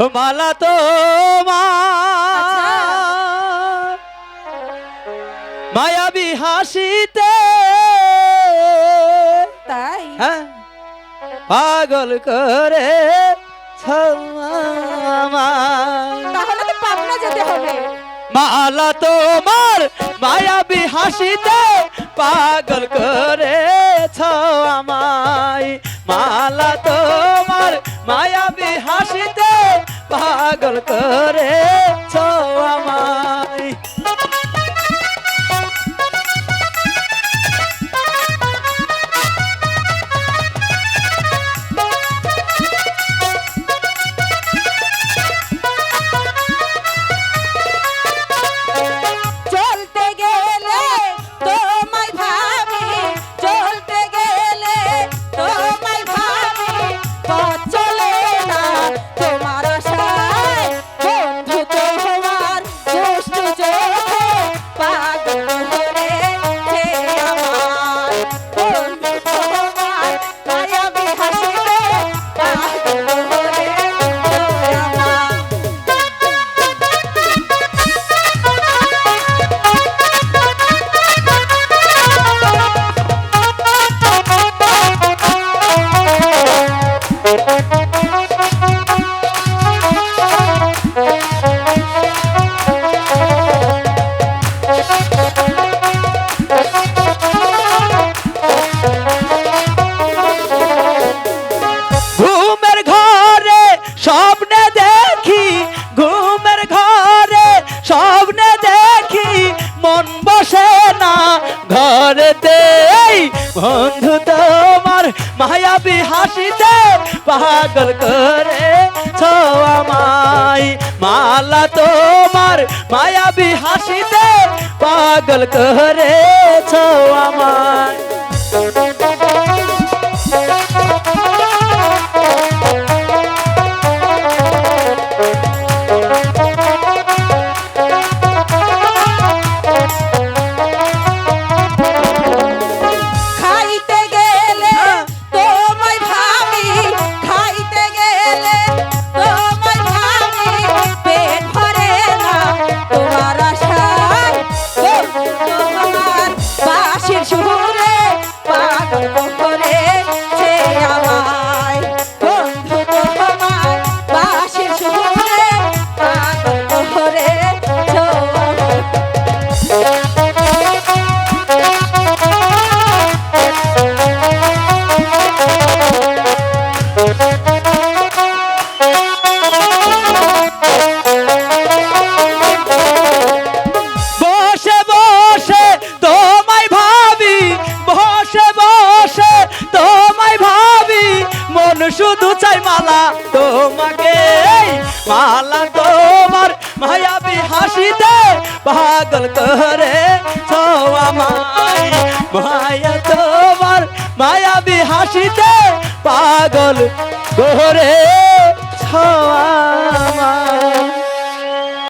মালা তো মায়াবী হাসিতে। তাই? হ্যাঁ। পাগল করে তাহলে তো পাবনা যেতে হবে। মালা তোমার মায়াবী হাসিতে পাগল করেছ আমায়। মালা তোমার মায়াবী হাসিতে পাগল করে আমায় ঘরেতে বন্ধু তোমার মায়াবি হাসিতে পাগল করে আমায়। মালা তোমার মায়াবি হাসিতে পাগল করে আমায়। শুধু চাই মালা তোমাকে। মালা তোমার মায়াবি হাসিতে পাগল করে আমায়। মায়া তোমার মায়াবী হাসিতে পাগল করে ছোয়া